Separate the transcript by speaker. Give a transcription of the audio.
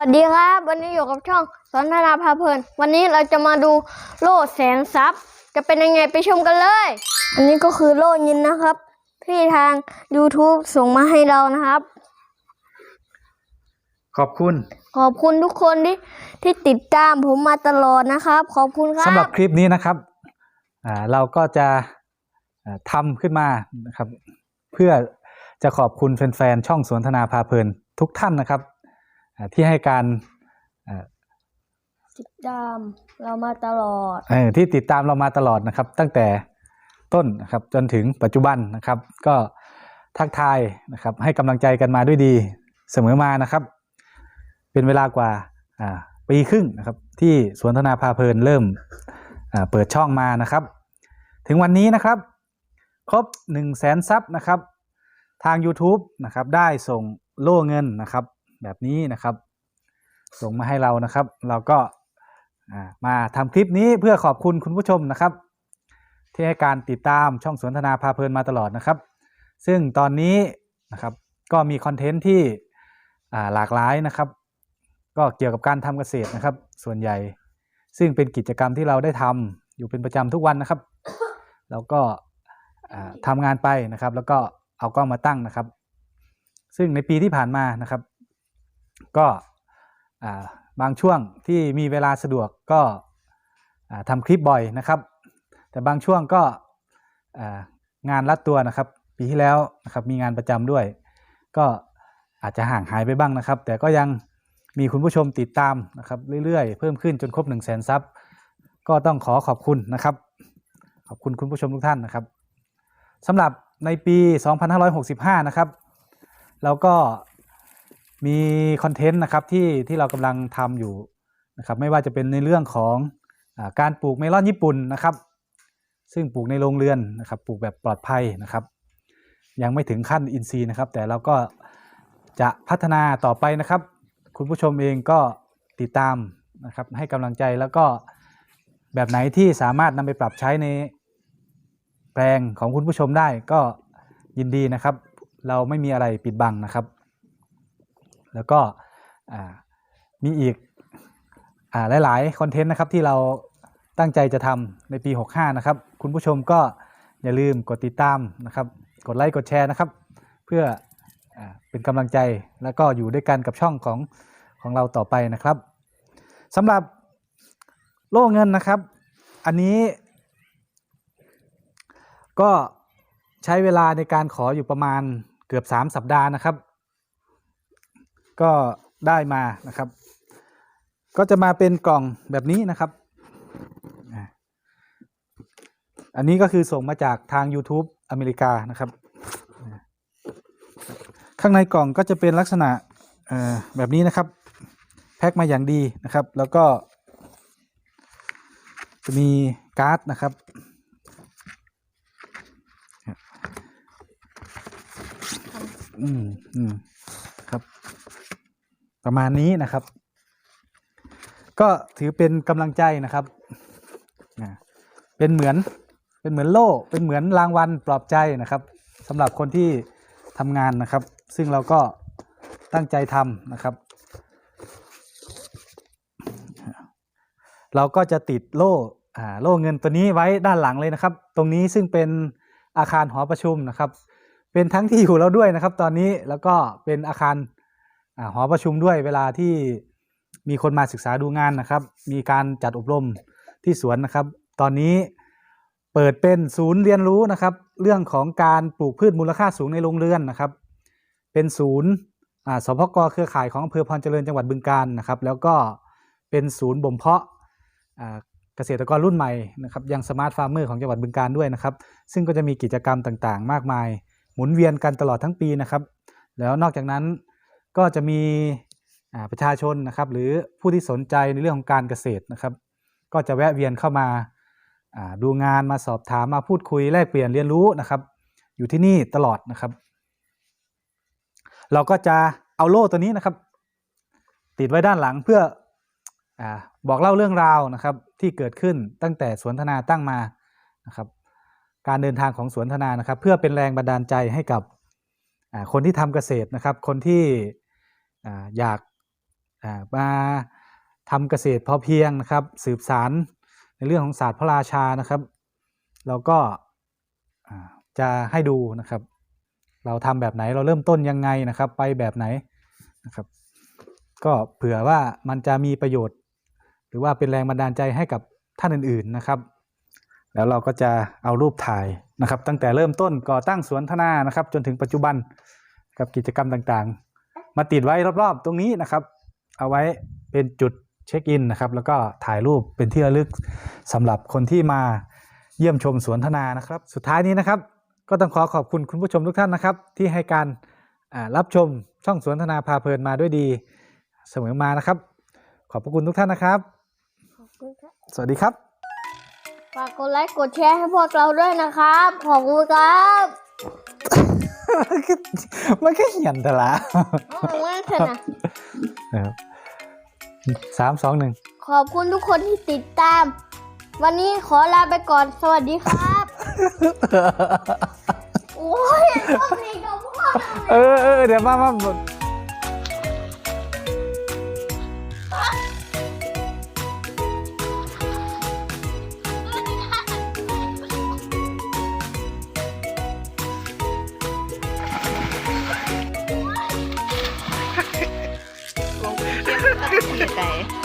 Speaker 1: สวัสดีครับ วันนี้อยู่กับช่องสนทนาพาเพลิน วันนี้เราจะมาดูโล่แสนทรัพย์จะเป็นยังไงไปชมกันเลย อันนี้ก็คือโล่ยินนะครับ ที่ทาง YouTube ส่งมาให้เรานะครับ
Speaker 2: ขอบคุณ
Speaker 1: ขอบคุณทุกคนที่ที่ติดตามผมมาตลอดนะครับ ขอบคุณครั
Speaker 2: สำหรั
Speaker 1: บบ
Speaker 2: คลิปนี้นะครับอ่าเราก็จะอ่าทำขึ้นมานะครับ เพื่อจะขอบคุณแฟนๆช่องสวนทนาพาเพลินทุกท่านนะครับอ่า ที่ให้การอ่า
Speaker 1: ติดตามเรามาตลอด
Speaker 2: เอ่อที่ติดตามเรามาตลอดนะครับ ตั้งแต่ต้นนะครับจนถึงปัจจุบันนะครับ ก็ทักทายนะครับ ให้กำลังใจกันมาด้วยดีเสมอมานะครับ เป็นเวลากว่าอ่าปีครึ่งนะครับ ที่สวนทนาพาเพลินเริ่มอ่าเปิดช่องมานะครับ ถึงวันนี้นะครับ ครบ 1 0 0 0 0แสนซับนะครับ ทาง YouTube นะครับได้ส่งโล่เงินนะครับ แบบนี้นะครับ ส่งมาให้เรานะครับ เราก็มาทำคลิปนี้เพื่อขอบคุณคุณผู้ชมนะครับ ที่ให้การติดตามช่องสนทนาพาเพลินมาตลอดนะครับ ซึ่งตอนนี้นะครับก็มีคอนเทนต์ที่หลากหลายนะครับ ก็เกี่ยวกับการทำเกษตรนะครับ ส่วนใหญ่ซึ่งเป็นกิจกรรมที่เราได้ทำอยู่เป็นประจำทุกวันนะครับ แล้วก็อ่าทำงานไปนะครับ แล้วก็เอากล้องมาตั้งนะครับ ซึ่งในปีที่ผ่านมานะครับ ก็บางช่วงที่มีเวลาสะดวกก็ทำคลิปบ่อยนะครับ แต่บางช่วงก็งานรัดตัวนะครับ ปีที่แล้วนะครับมีงานประจำด้วย ก็อาจจะห่างหายไปบ้างนะครับ แต่ก็ยังมีคุณผู้ชมติดตามนะครับเรื่อยๆ เพิ่มขึ้นจนครบ1 0 0 0 0แสนซับก็ต้องขอขอบคุณนะครับ ขอบคุณคุณผู้ชมทุกท่านนะครับสำหรับในปี 2565 นะครับ เราก็ มีคอนเทนต์นะครับที่ที่เรากำลังทำอยู่นะครับไม่ว่าจะเป็นในเรื่องของอการปลูกเมลอนญี่ปุ่นนะครับ ซึ่งปลูกในโรงเรือนนะครับปลูกแบบปลอดภัยนะครับ ยังไม่ถึงขั้นอินทรีย์นะครับ แต่เราก็จะพัฒนาต่อไปนะครับ คุณผู้ชมเองก็ติดตามนะครับให้กำลังใจแล้วก็แบบไหนที่สามารถนำไปปรับใช้ในแปลงของคุณผู้ชมได้ก็ยินดีนะครับ เราไม่มีอะไรปิดบังนะครับ แล้วก็มีอีกอ่าหลาย ๆ คอนเทนต์นะครับที่เราตั้งใจจะทำในปี 65 นะครับ คุณผู้ชมก็อย่าลืมกดติดตามนะครับ กดไลค์ กดแชร์นะครับ เพื่ออเป็นกำลังใจแล้วก็อยู่ด้วยกันกับช่องของของเราต่อไปนะครับสำหรับโล่เงินนะครับ อันนี้ ก็ใช้เวลาในการขออยู่ประมาณเกือบ 3 สัปดาห์นะครับ ก็ได้มานะครับ ก็จะมาเป็นกล่องแบบนี้นะครับ อันนี้ก็คือส่งมาจากทาง YouTube อเมริกานะครับ ข้างในกล่องก็จะเป็นลักษณะแบบนี้นะครับ แพ็คมาอย่างดีนะครับ แล้วก็จะมีการ์ดนะครับอืมอืมครับ ประมาณนี้นะครับ ก็ถือเป็นกำลังใจนะครับ เป็นเหมือนเป็นเหมือนโล่ เป็นเหมือนรางวัลปลอบใจนะครับสำหรับคนที่ทำงานนะครับ ซึ่งเราก็ตั้งใจทำนะครับ เราก็จะติดโล่โล่เงินตัวนี้ไว้ด้านหลังเลยนะครับ ตรงนี้ซึ่งเป็นอาคารหอประชุมนะครับ เป็นทั้งที่อยู่เราด้วยนะครับ ตอนนี้แล้วก็เป็นอาคาร หอประชุมด้วยเวลาที่มีคนมาศึกษาดูงานนะครับ มีการจัดอบรมที่สวนนะครับ ตอนนี้เปิดเป็นศูนย์เรียนรู้นะครับ เรื่องของการปลูกพืชมูลค่าสูงในโรงเรือนนะครับ เป็นศูนย์สพกเครือข่ายของอำเภอพรเจริญจังหวัดบึงกาฬนะครับ แล้วก็เป็นศูนย์บ่มเพาะเกษตรกรรุ่นใหม่นะครับยังสมาร์ทฟาร์มเมอร์ของจังหวัดบึงกาฬด้วยนะครับ ซึ่งก็จะมีกิจกรรมต่างๆ มากมาย หมุนเวียนกันตลอดทั้งปีนะครับ แล้วนอกจากนั้น ก็จะมีประชาชนนะครับหรือผู้ที่สนใจในเรื่องของการเกษตรนะครับ ก็จะแวะเวียนเข้ามาดูงานมาสอบถามมาพูดคุยแลกเปลี่ยนเรียนรู้นะครับ อยู่ที่นี่ตลอดนะครับ เราก็จะเอาโล่ตัวนี้นะครับ ติดไว้ด้านหลังเพื่ออบอกเล่าเรื่องราวนะครับ ที่เกิดขึ้นตั้งแต่สวนทนาตั้งมานะครับ การเดินทางของสวนทนานะครับ เพื่อเป็นแรงบันดาลใจให้กับ คนที่ทำเกษตรนะครับ คนที่อาอยากามาทำเกษตรพอเพียงนะครับ สืบสารในเรื่องของศาสตร์พระราชานะครับ เราก็าจะให้ดูนะครับ เราทำแบบไหนเราเริ่มต้นยังไงนะครับ ไปแบบไหนนะครับ ก็เผื่อว่ามันจะมีประโยชน์ หรือว่าเป็นแรงบันดาลใจให้กับท่านอื่น ๆนะครับ แล้วเราก็จะเอารูปถ่ายนะครับ ตั้งแต่เริ่มต้นก่อตั้งสวนธนานะครับ จนถึงปัจจุบันกับกิจกรรมต่างๆ มาติดไว้รอบๆ ตรงนี้นะครับ เอาไว้เป็นจุดเช็คอินนะครับ แล้วก็ถ่ายรูปเป็นที่ระลึกสำหรับคนที่มาเยี่ยมชมสวนธนานะครับ สุดท้ายนี้นะครับ ก็ต้องขอขอบคุณคุณผู้ชมทุกท่านนะครับ ที่ให้การอ่ารับชมช่องสวนธนาพาเพลินมาด้วยดีเสมอมานะครับ ขอบพระคุณทุกท่านนะครับ
Speaker 1: ขอบคุณครับ
Speaker 2: สวัสดีครับ
Speaker 1: ฝากกดไลค์กดแชร์ให้พวกเราด้วยนะครับ ขอบคุณครับ
Speaker 2: มันก็เหียนแต่ละ
Speaker 1: เอาง่ายเถอะนะ
Speaker 2: นะครับสามสองหนึ่ง
Speaker 1: ขอบคุณทุกคนที่ติดตาม วันนี้ขอลาไปก่อนสวัสดีครับ โอ้ยต้องหนีกับพ่อ
Speaker 2: เออเออเดี๋ยวมามา
Speaker 3: ล